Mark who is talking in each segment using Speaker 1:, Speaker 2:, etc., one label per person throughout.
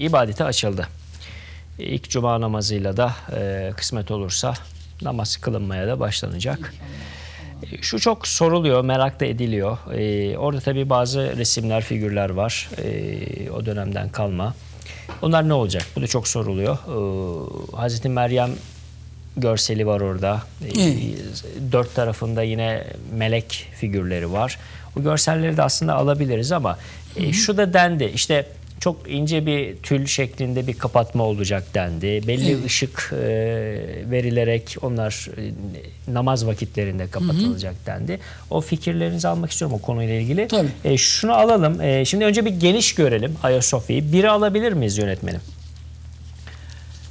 Speaker 1: ibadete açıldı. İlk cuma namazıyla da e, kısmet olursa namaz kılınmaya da başlanacak. Şu çok soruluyor, merak da ediliyor. E, orada tabii bazı resimler, figürler var. E, o dönemden kalma. Onlar ne olacak? Bu da çok soruluyor. E, Hazreti Meryem görseli var orada. E,
Speaker 2: Evet.
Speaker 1: Dört tarafında yine melek figürleri var. Bu görselleri de aslında alabiliriz ama e, şu da dendi. İşte çok ince bir tül şeklinde bir kapatma olacak dendi. Belli
Speaker 2: Evet.
Speaker 1: ışık e, verilerek onlar e, namaz vakitlerinde kapatılacak dendi. O fikirlerinizi almak istiyorum o konuyla ilgili.
Speaker 2: Tabii.
Speaker 1: E, şunu alalım. E, şimdi önce bir geniş görelim Ayasofya'yı. Biri alabilir miyiz yönetmenim?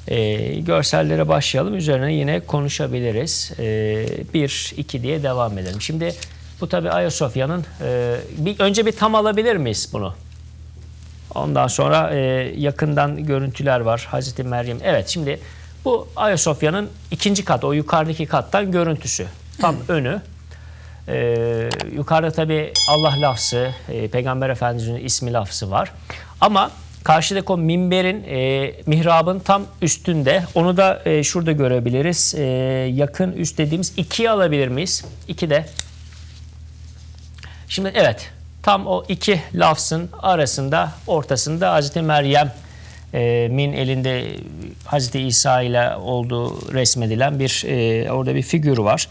Speaker 1: E, görsellere başlayalım. Üzerine yine konuşabiliriz. E, bir, iki diye devam edelim. Şimdi bu tabii Ayasofya'nın e, bir, önce bir tam alabilir miyiz bunu? Ondan sonra e, yakından görüntüler var. Hazreti Meryem. Evet şimdi bu Ayasofya'nın ikinci kat, o yukarıdaki kattan görüntüsü. Tam önü. E, yukarıda tabi Allah lafzı, e, Peygamber Efendimiz'in ismi lafzı var. Ama karşıdaki o minberin, e, mihrabın tam üstünde. Onu da e, şurada görebiliriz. E, yakın üst dediğimiz ikiye alabilir miyiz? İki de. Şimdi evet tam o iki lafzın arasında ortasında Hazreti Meryem e, min elinde Hazreti İsa ile olduğu resmedilen bir e, orada bir figür var.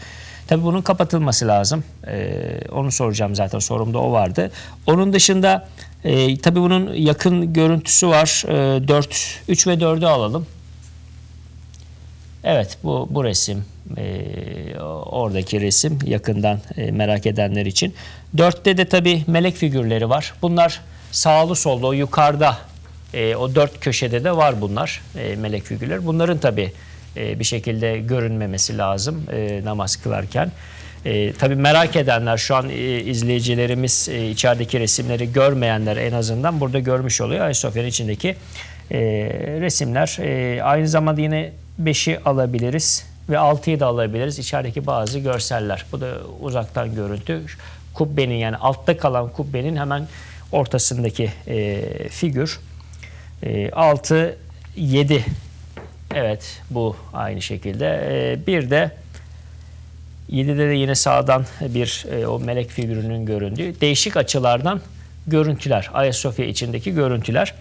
Speaker 1: Tabii bunun kapatılması lazım. E, onu soracağım zaten sorumda o vardı. Onun dışında e, tabii bunun yakın görüntüsü var. E, 4 3 ve 4'ü alalım. Evet bu bu resim e, oradaki resim yakından e, merak edenler için. Dörtte de tabi melek figürleri var. Bunlar sağlı solda o yukarıda e, o dört köşede de var bunlar e, melek figürler. Bunların tabi bir şekilde görünmemesi lazım e, namaz kılarken. E, tabii merak edenler şu an e, izleyicilerimiz e, içerideki resimleri görmeyenler en azından burada görmüş oluyor. Ayasofya'nın içindeki e, resimler. E, aynı zamanda yine 5'i alabiliriz ve 6'yı da alabiliriz. İçerideki bazı görseller. Bu da uzaktan görüntü. Kubbenin yani altta kalan kubbenin hemen ortasındaki e, figür. E, 6, 7 evet bu aynı şekilde. E, bir de 7'de de yine sağdan bir e, o melek figürünün göründüğü değişik açılardan görüntüler. Ayasofya içindeki görüntüler.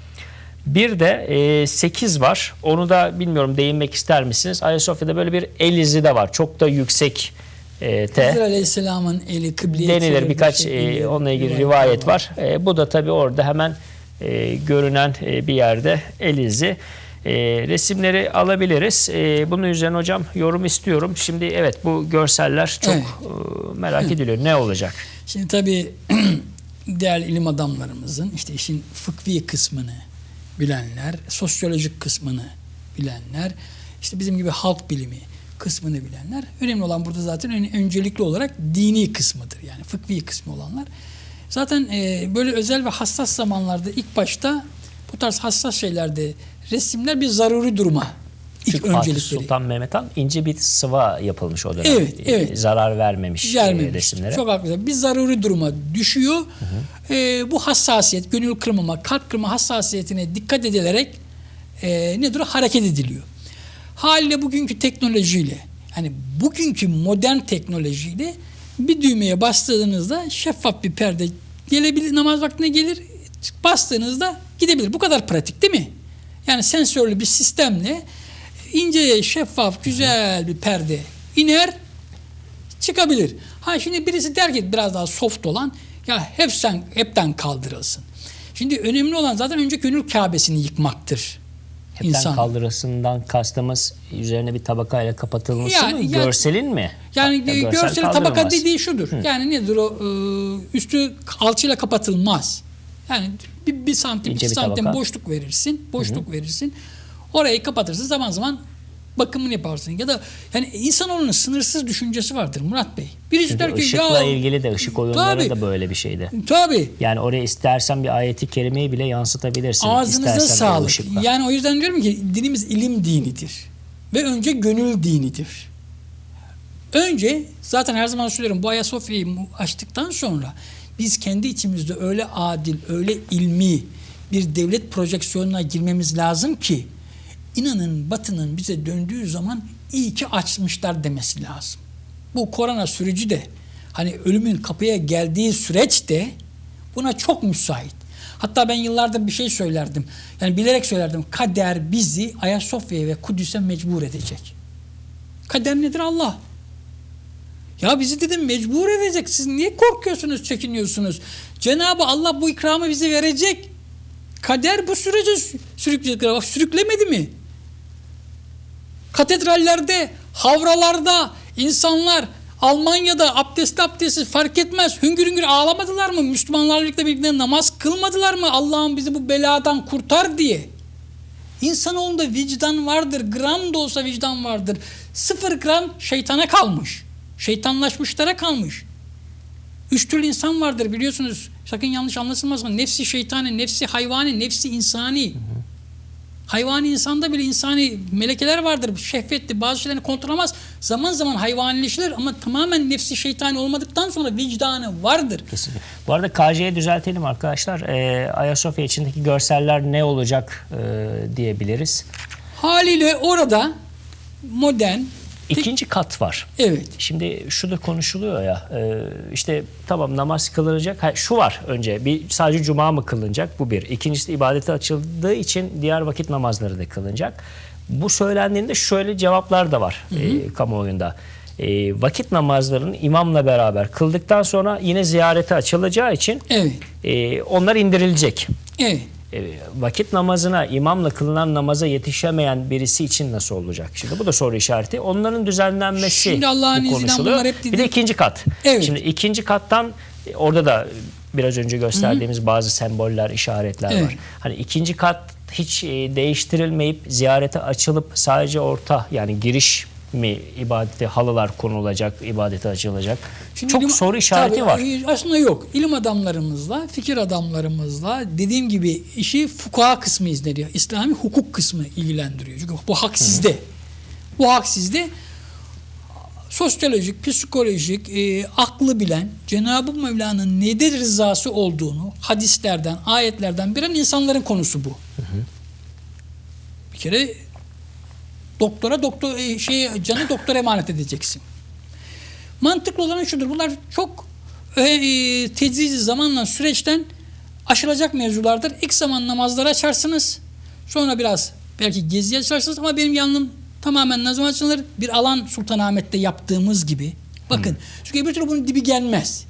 Speaker 1: Bir de e, 8 var. Onu da bilmiyorum değinmek ister misiniz? Ayasofya'da böyle bir el izi de var. Çok da yüksek e, te
Speaker 2: Hızır Aleyhisselam'ın eli kıbleye
Speaker 1: denilir birkaç
Speaker 2: şekilde
Speaker 1: e, onunla ilgili rivayet var. E, bu da tabii orada hemen e, görünen e, bir yerde el izi. E, resimleri alabiliriz. E, bunun üzerine hocam yorum istiyorum. Şimdi evet bu görseller çok
Speaker 2: Evet.
Speaker 1: e, merak ediliyor. Ne olacak?
Speaker 2: Şimdi tabii değerli ilim adamlarımızın işte işin fıkhi kısmını bilenler, sosyolojik kısmını bilenler, işte bizim gibi halk bilimi kısmını bilenler. Önemli olan burada zaten ön- öncelikli olarak dini kısmıdır. Yani fıkhi kısmı olanlar. Zaten e, böyle özel ve hassas zamanlarda ilk başta bu tarz hassas şeylerde resimler bir zaruri duruma ilk
Speaker 1: Çünkü Fatih. Sultan Mehmet Han ince bir sıva yapılmış o dönem.
Speaker 2: Evet,
Speaker 1: E,
Speaker 2: evet.
Speaker 1: Zarar vermemiş, e,
Speaker 2: vermemiş.
Speaker 1: resimlere.
Speaker 2: Çok haklı. Bir zaruri duruma düşüyor. Ee, bu hassasiyet, gönül kırmama, kalp kırma hassasiyetine dikkat edilerek e, nedir? Hareket ediliyor. Haliyle bugünkü teknolojiyle, yani bugünkü modern teknolojiyle bir düğmeye bastığınızda şeffaf bir perde gelebilir, namaz vaktine gelir, bastığınızda gidebilir. Bu kadar pratik değil mi? Yani sensörlü bir sistemle ince, şeffaf, güzel bir perde iner, çıkabilir. Ha şimdi birisi der ki biraz daha soft olan ya hepsen hepten kaldırılsın. Şimdi önemli olan zaten önce gönül Kabe'sini yıkmaktır.
Speaker 1: Hepten
Speaker 2: insan.
Speaker 1: kaldırısından kastımız üzerine bir tabakayla kapatılması
Speaker 2: Yani-
Speaker 1: mı?
Speaker 2: yani-
Speaker 1: Görselin mi?
Speaker 2: Yani
Speaker 1: Ya görsel
Speaker 2: görsel tabaka dediği şudur. Yani nedir o? e, üstü alçıyla kapatılmaz. Yani bir, bir santim,
Speaker 1: İnce
Speaker 2: iki
Speaker 1: bir
Speaker 2: santim
Speaker 1: tabaka.
Speaker 2: boşluk verirsin. Boşluk verirsin. Orayı kapatırsın. Zaman zaman bakımını yaparsın. Ya da yani insanoğlunun sınırsız düşüncesi vardır Murat Bey. Birisi
Speaker 1: Çünkü
Speaker 2: der ki
Speaker 1: ışıkla
Speaker 2: ya
Speaker 1: ilgili de ışık oyunları
Speaker 2: Tabii.
Speaker 1: da böyle bir şeydi.
Speaker 2: tabii
Speaker 1: Yani oraya istersen bir ayeti kerimeyi bile yansıtabilirsin.
Speaker 2: Ağzınıza
Speaker 1: İstersen
Speaker 2: sağlık. Yani o yüzden diyorum ki dinimiz ilim dinidir. Ve önce gönül dinidir. Önce zaten her zaman söylüyorum bu Ayasofya'yı açtıktan sonra biz kendi içimizde öyle adil, öyle ilmi bir devlet projeksiyonuna girmemiz lazım ki inanın Batı'nın bize döndüğü zaman iyi ki açmışlar demesi lazım. Bu korona süreci de hani ölümün kapıya geldiği süreç de buna çok müsait. Hatta ben yıllardır bir şey söylerdim. Yani bilerek söylerdim. Kader bizi Ayasofya'ya ve Kudüs'e mecbur edecek. Kader nedir Allah? Ya bizi dedim mecbur edecek. Siz niye korkuyorsunuz, çekiniyorsunuz? Cenab-ı Allah bu ikramı bize verecek. Kader bu sürece sü- sürükleyecek. Bak sürüklemedi mi? Katedrallerde, havralarda insanlar Almanya'da abdestli abdestsiz fark etmez. Hüngür hüngür ağlamadılar mı? Müslümanlarla birlikte birlikte namaz kılmadılar mı? Allah'ım bizi bu beladan kurtar diye. İnsanoğlunda vicdan vardır. Gram da olsa vicdan vardır. Sıfır gram şeytana kalmış. Şeytanlaşmışlara kalmış. Üç türlü insan vardır biliyorsunuz. Sakın yanlış anlaşılmasın. Nefsi şeytani, nefsi hayvani, nefsi insani. Hayvani insanda bile insani melekeler vardır. Şehvetli bazı şeylerini kontrol edemez. Zaman zaman hayvanileşir ama tamamen nefsi şeytani olmadıktan sonra vicdanı vardır.
Speaker 1: Kesinlikle. Bu arada KJ'ye düzeltelim arkadaşlar. Ee, Ayasofya içindeki görseller ne olacak e, diyebiliriz.
Speaker 2: Haliyle orada modern,
Speaker 1: İkinci kat var.
Speaker 2: evet
Speaker 1: Şimdi şu da konuşuluyor ya e, işte tamam namaz kılınacak. Ha, şu var önce bir sadece cuma mı kılınacak bu bir. İkincisi de ibadete açıldığı için diğer vakit namazları da kılınacak. Bu söylendiğinde şöyle cevaplar da var e, kamuoyunda. E, vakit namazlarının imamla beraber kıldıktan sonra yine ziyarete açılacağı için
Speaker 2: evet,
Speaker 1: e, onlar indirilecek.
Speaker 2: evet.
Speaker 1: E, vakit namazına imamla kılınan namaza yetişemeyen birisi için nasıl olacak? Şimdi bu da soru işareti. Onların düzenlenmesi
Speaker 2: Şimdi Allah'ın
Speaker 1: bu
Speaker 2: izniyle bunlar hep
Speaker 1: Bir de ikinci kat.
Speaker 2: Evet.
Speaker 1: Şimdi ikinci kattan e, orada da biraz önce gösterdiğimiz bazı semboller, işaretler
Speaker 2: Evet.
Speaker 1: var. Hani ikinci kat hiç e, değiştirilmeyip ziyarete açılıp sadece orta yani giriş mi ibadete halılar konulacak, ibadete açılacak.
Speaker 2: Şimdi
Speaker 1: Çok
Speaker 2: ilim-
Speaker 1: soru işareti
Speaker 2: Tabii,
Speaker 1: var.
Speaker 2: e, Aslında yok. İlim adamlarımızla, fikir adamlarımızla dediğim gibi işi fukaha kısmı izleniyor. İslami hukuk kısmı ilgilendiriyor. Çünkü bu hak sizde. Bu hak sizde. Sosyolojik, psikolojik, e, aklı bilen, Cenab-ı Mevla'nın nedir rızası olduğunu hadislerden, ayetlerden bilen insanların konusu bu. Bir kere doktora doktor e, şey canı doktora emanet edeceksin. Mantıklı olan şudur. Bunlar çok e, e, zamanla süreçten aşılacak mevzulardır. İlk zaman namazları açarsınız. Sonra biraz belki geziye açarsınız ama benim yanım tamamen nazım açılır. Bir alan Sultanahmet'te yaptığımız gibi. Bakın. Çünkü bir türlü bunun dibi gelmez.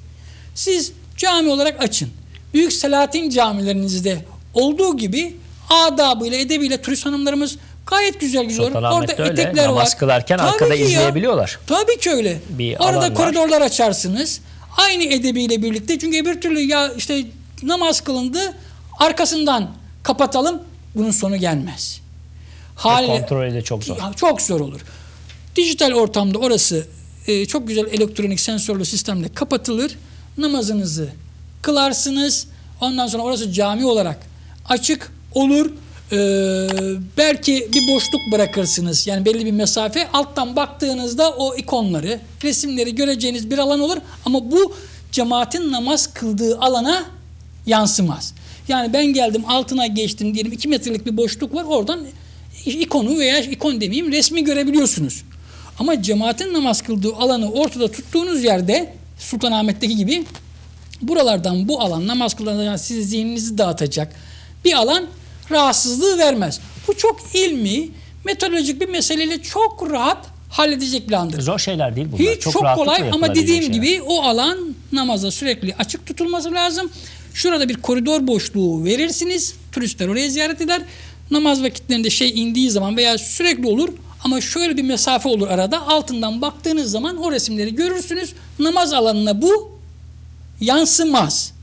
Speaker 2: Siz cami olarak açın. Büyük Selahattin camilerinizde olduğu gibi adabıyla, edebiyle turist hanımlarımız gayet güzel gidiyor.
Speaker 1: Sultanahmet'te öyle.
Speaker 2: etekler
Speaker 1: Namaz
Speaker 2: var.
Speaker 1: kılarken
Speaker 2: Tabii
Speaker 1: arkada
Speaker 2: ki ya.
Speaker 1: izleyebiliyorlar.
Speaker 2: Tabii ki öyle.
Speaker 1: Bir
Speaker 2: Orada
Speaker 1: var.
Speaker 2: koridorlar açarsınız. Aynı edebiyle birlikte. Çünkü bir türlü ya işte namaz kılındı arkasından kapatalım. Bunun sonu gelmez. Haliyle,
Speaker 1: kontrolü de çok zor.
Speaker 2: Ya, Çok zor olur. Dijital ortamda orası e, çok güzel elektronik sensörlü sistemle kapatılır. Namazınızı kılarsınız. Ondan sonra orası cami olarak açık olur. Ee, belki bir boşluk bırakırsınız. Yani belli bir mesafe. Alttan baktığınızda o ikonları, resimleri göreceğiniz bir alan olur. Ama bu cemaatin namaz kıldığı alana yansımaz. Yani ben geldim altına geçtim diyelim 2 metrelik bir boşluk var. Oradan ikonu veya ikon demeyeyim resmi görebiliyorsunuz. Ama cemaatin namaz kıldığı alanı ortada tuttuğunuz yerde Sultanahmet'teki gibi buralardan bu alan namaz kılan sizin zihninizi dağıtacak bir alan rahatsızlığı vermez. Bu çok ilmi, metodolojik bir meseleyle çok rahat halledecek bir andır.
Speaker 1: Zor şeyler değil bunlar.
Speaker 2: Hiç çok,
Speaker 1: rahatlıkla
Speaker 2: kolay ama dediğim
Speaker 1: şeyler.
Speaker 2: gibi o alan namaza sürekli açık tutulması lazım. Şurada bir koridor boşluğu verirsiniz. Turistler oraya ziyaret eder. Namaz vakitlerinde şey indiği zaman veya sürekli olur ama şöyle bir mesafe olur arada. Altından baktığınız zaman o resimleri görürsünüz. Namaz alanına bu yansımaz.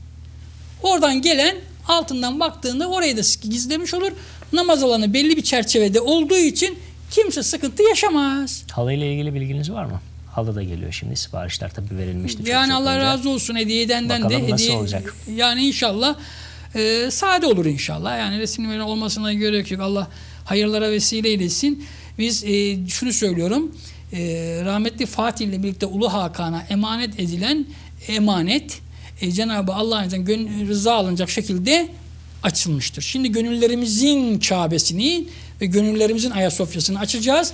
Speaker 2: Oradan gelen altından baktığında orayı da gizlemiş olur. Namaz alanı belli bir çerçevede olduğu için kimse sıkıntı yaşamaz.
Speaker 1: Halıyla ilgili bilginiz var mı? Halı da geliyor şimdi. Siparişler tabii verilmişti.
Speaker 2: Yani
Speaker 1: çok
Speaker 2: Allah
Speaker 1: önce.
Speaker 2: razı olsun hediye edenden de.
Speaker 1: Bakalım nasıl
Speaker 2: hediye,
Speaker 1: olacak?
Speaker 2: Yani inşallah e, sade olur inşallah. Yani resimli olmasına gerek yok. Allah hayırlara vesile eylesin. Biz e, şunu söylüyorum. E, rahmetli Fatih ile birlikte Ulu Hakan'a emanet edilen emanet e, Cenab-ı Allah'ın rıza alınacak şekilde açılmıştır. Şimdi gönüllerimizin Kabe'sini ve gönüllerimizin Ayasofya'sını açacağız.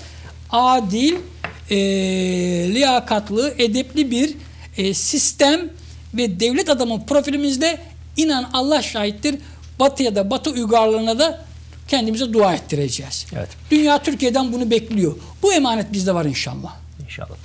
Speaker 2: Adil, e, liyakatlı, edepli bir e, sistem ve devlet adamı profilimizde inan Allah şahittir batıya da batı uygarlığına da kendimize dua ettireceğiz.
Speaker 1: Evet.
Speaker 2: Dünya Türkiye'den bunu bekliyor. Bu emanet bizde var inşallah.
Speaker 1: İnşallah.